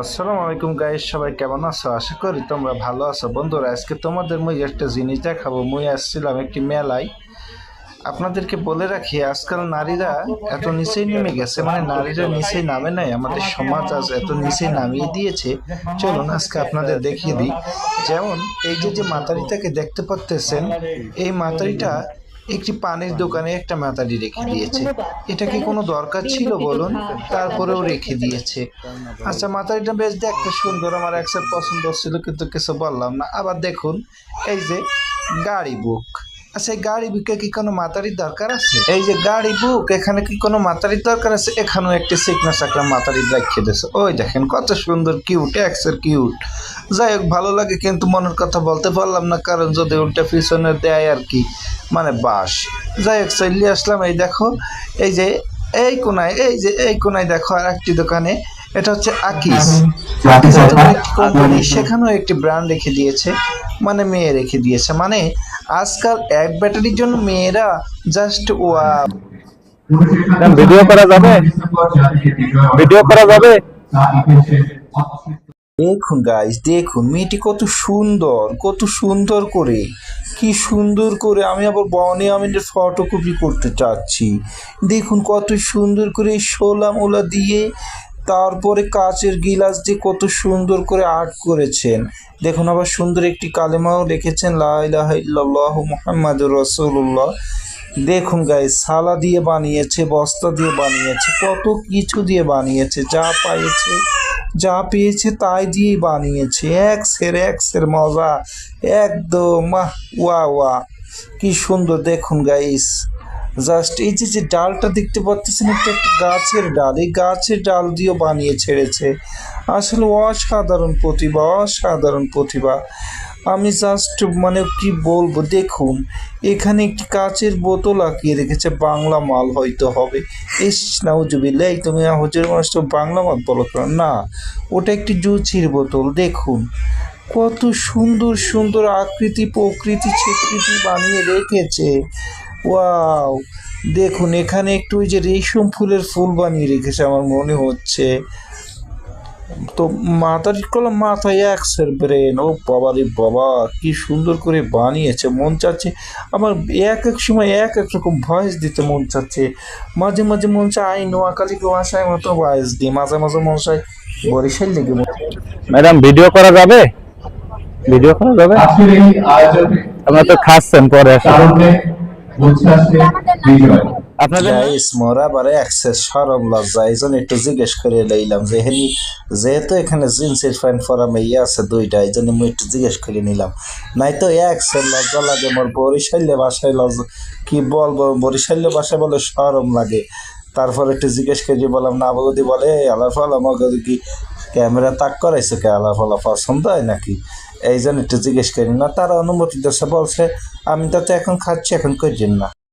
আসসালামু আলাইকুম গাইস সবাই কেমন আছো? আশা করি তোমরা ভালো আছো। বন্ধুরা, আজকে তোমাদের মুই একটা জিনিস দেখাবো। মুই আসছিলাম একটি মেলায়। আপনাদেরকে বলে রাখি, আজকাল নারীরা এত নিচেই নেমে গেছে। মানে নারীরা নিচেই নামে নাই, আমাদের সমাজ আজ এত নিচেই নামিয়ে দিয়েছে। চলুন, আজকে আপনাদের দেখিয়ে দিই। যেমন, এই যে যে মাতারিটাকে দেখতে পাচ্তেছেন এই মাতারিটা একটি পানির দোকানে একটা মাতালি রেখে দিয়েছে। এটা কি কোনো দরকার ছিল বলুন? তারপরেও রেখে দিয়েছে। আচ্ছা মাতালিটা বেশ দেখতে সুন্দর। আমার একসাথে পছন্দ ছিল কিন্তু কিছু বললাম না। আবার দেখুন এই যে গাড়ি বুক আচ্ছা গাড়ি বুকে কি কোনো মাতারির দরকার আছে? এই যে গাড়ি বুক এখানে কি কোনো মাতারির দরকার আছে? এখানেও একটি সিকনা সাকনা মাতারির রেখে দিয়েছে। ওই দেখেন কত সুন্দর কিউট এক্সের কিউট যাই হোক ভালো লাগে কিন্তু মনের কথা বলতে পারলাম না কারণ যদি উল্টা পিছনে দেয় আর কি মানে বাস। যাই হোক চলে আসলাম। এই দেখো এই যে এই কোনায় এই যে এই কোনায় দেখো আর একটি দোকানে এটা হচ্ছে আকিস। আকিস কোম্পানি সেখানেও একটি ব্র্যান্ড রেখে দিয়েছে মানে মেয়ে রেখে দিয়েছে। মানে আজকাল এক ব্যাটারির জন্য মেয়েরা জাস্ট ওয়া ভিডিও করা যাবে? ভিডিও করা যাবে? দেখুন গাইস দেখুন মেয়েটি কত সুন্দর কত সুন্দর করে কি সুন্দর করে আমি আবার বনে আমিনের ফটোকপি করতে চাচ্ছি। দেখুন কত সুন্দর করে শোলা মোলা দিয়ে তারপরে কাচের গিলাস দিয়ে কত সুন্দর করে আর্ট করেছেন। দেখুন, আবার সুন্দর একটি কালেমাও লিখেছেন, লা ইলাহা ইল্লাল্লাহু মুহাম্মাদুর রাসূলুল্লাহ। দেখুন গাইস সালা দিয়ে বানিয়েছে, বস্তা দিয়ে বানিয়েছে, কত কিছু দিয়ে বানিয়েছে, যা পাইছে যা পেয়েছে তাই দিয়েই বানিয়েছে। এক সের এক সের মজা, একদম ওয়া ওয়া। কি সুন্দর, দেখুন গাইস জাস্ট এই যে যে ডালটা দেখতে পাচ্ছেন একটা একটা গাছের ডাল। এই গাছের ডাল দিয়েও বানিয়ে ছেড়েছে। আসলে অসাধারণ প্রতিভা অসাধারণ প্রতিভা। আমি জাস্ট মানে কি বলব, দেখুন, এখানে একটি কাচের বোতল আঁকিয়ে রেখেছে, বাংলা মাল হয়তো হবে। ইস, নাউজুবিল্লাহ এই তুমি হজের মানুষ তো বাংলা মাল বলো? না, ওটা একটি জুচির বোতল, দেখুন। কত সুন্দর সুন্দর আকৃতি প্রকৃতি স্বীকৃতি বানিয়ে রেখেছে। ওয়াও। দেখুন এখানে একটু ওই যে রেশম ফুলের ফুল বানিয়ে রেখেছে আমার মনে হচ্ছে। তো মাথার কলম মাথায় একসের ব্রেন ও বাবা রে বাবা কি সুন্দর করে বানিয়েছে মন চাচ্ছে। আমার এক এক সময় এক এক রকম ভয়েস দিতে মন চাচ্ছে। মাঝে মাঝে মন চায় আই নোয়াখালীকে ভাষায় মতো ভয়েস দিই। মাঝে মাঝে মন চায় বরিশাল লেগে মন ম্যাডাম ভিডিও করা যাবে? ভিডিও করা যাবে? আপনারা তো খাচ্ছেন পরে আসলে। কারণে বলছে আছে বিজয় আপনাদের গাইস মোরা বারে অ্যাক্সেস সরম লজ্জা এই জন্য একটু জিজ্ঞেস করে লইলাম যে হেনি যেহেতু এখানে জিন্সের প্যান্ট পরা মেয়ে আছে দুইটা এই জন্য আমি একটু জিজ্ঞেস করে নিলাম। নাই তো অ্যাক্সের লজ্জা লাগে মোর বরিশাল্য ভাষায় লজ্জা কি বলব? বরিশাল্য ভাষায় বলে সরম লাগে। তারপর একটু জিজ্ঞেস করে বললাম না বলদি বলে আল্লাহ ফল আমাকে কি ক্যামেরা তাক করাইছে কে আলা ফলা পছন্দ হয় নাকি? এই জন্য একটু জিজ্ঞেস করি না, তারা অনুমতি দিচ্ছে বলছে, আমি তাতে এখন খাচ্ছি, এখন করছেন না।